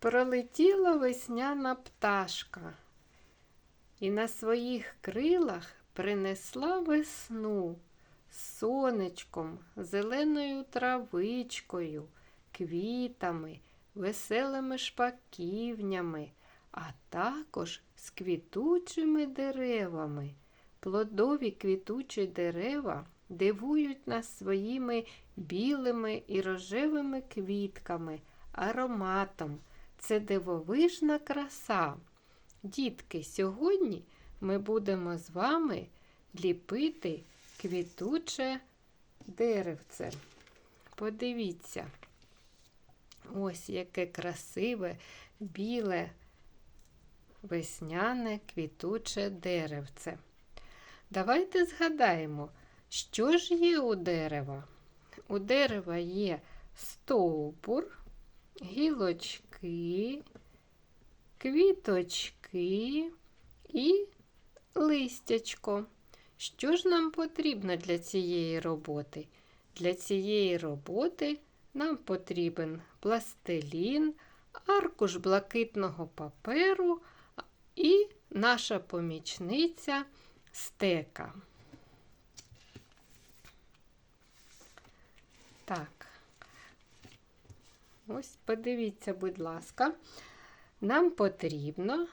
Пролетіла весняна пташка і на своїх крилах принесла весну сонечком, зеленою травичкою, квітами, веселими шпаківнями, а також з квітучими деревами. Плодові квітучі дерева дивують нас своїми білими і рожевими квітками, ароматом. Це дивовижна краса. Дітки, сьогодні ми будемо з вами ліпити квітуче деревце. Подивіться, ось яке красиве, біле, весняне квітуче деревце. Давайте згадаємо, що ж є у дерева. У дерева є стовбур, гілочки, квіточки і листячко. Що ж нам потрібно для цієї роботи? Для цієї роботи нам потрібен пластилін, аркуш блакитного паперу і наша помічниця стека. Так, ось подивіться, будь ласка, нам потрібно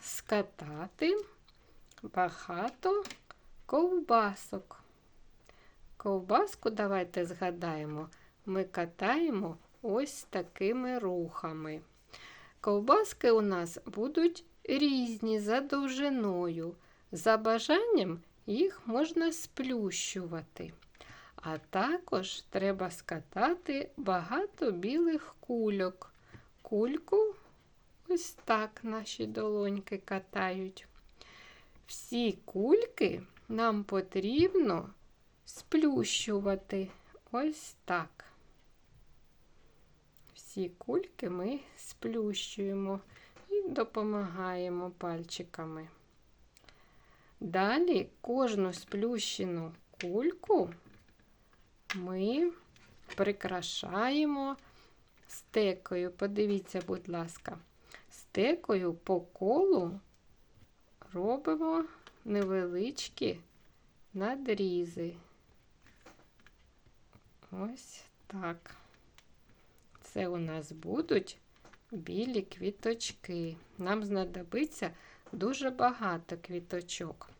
скатати багато ковбасок. Ковбаску, давайте згадаємо, ми катаємо ось такими рухами. Ковбаски у нас будуть різні за довжиною. За бажанням їх можна сплющувати. А також треба скатати багато білих кульок. Кульку ось так наші долоньки катають. Всі кульки нам потрібно сплющувати ось так. Всі кульки ми сплющуємо і допомагаємо пальчиками. Далі кожну сплющену кульку ми прикрашаємо стекою. Подивіться, будь ласка, стекою по колу робимо невеличкі надрізи. Ось так. Це у нас будуть білі квіточки. Нам знадобиться дуже багато квіточок.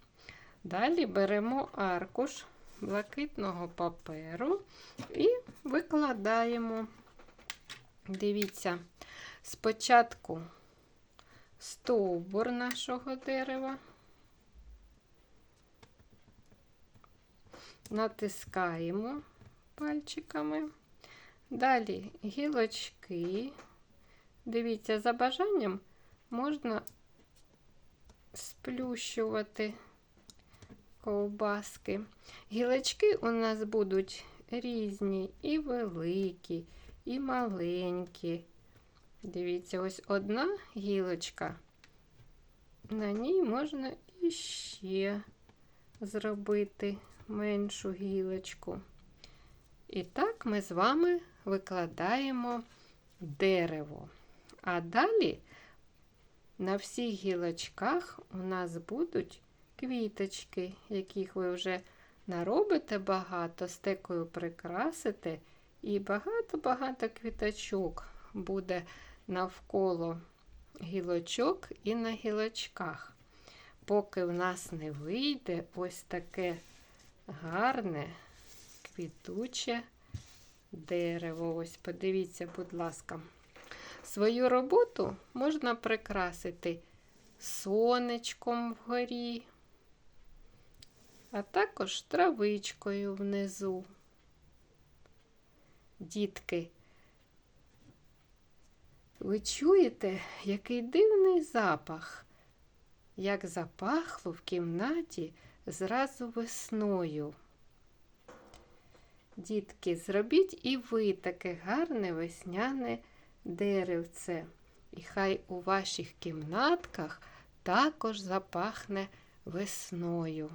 Далі беремо аркуш блакитного паперу і викладаємо. Дивіться, спочатку стовбур нашого дерева, натискаємо пальчиками. Далі гілочки. Дивіться, за бажанням можна сплющувати ковбаски. Гілочки у нас будуть різні і великі, і маленькі. Дивіться, ось одна гілочка. На ній можна іще зробити меншу гілочку. І так ми з вами викладаємо дерево. А далі на всіх гілочках у нас будуть квіточки, яких ви вже наробите багато, стекою прикрасите, і багато-багато квіточок буде навколо гілочок і на гілочках. Поки в нас не вийде ось таке гарне квітуче дерево. Ось подивіться, будь ласка. Свою роботу можна прикрасити сонечком вгорі, а також травичкою внизу. Дітки, ви чуєте, який дивний запах, як запахло в кімнаті зразу весною. Дітки, зробіть і ви таке гарне весняне деревце. І хай у ваших кімнатках також запахне весною.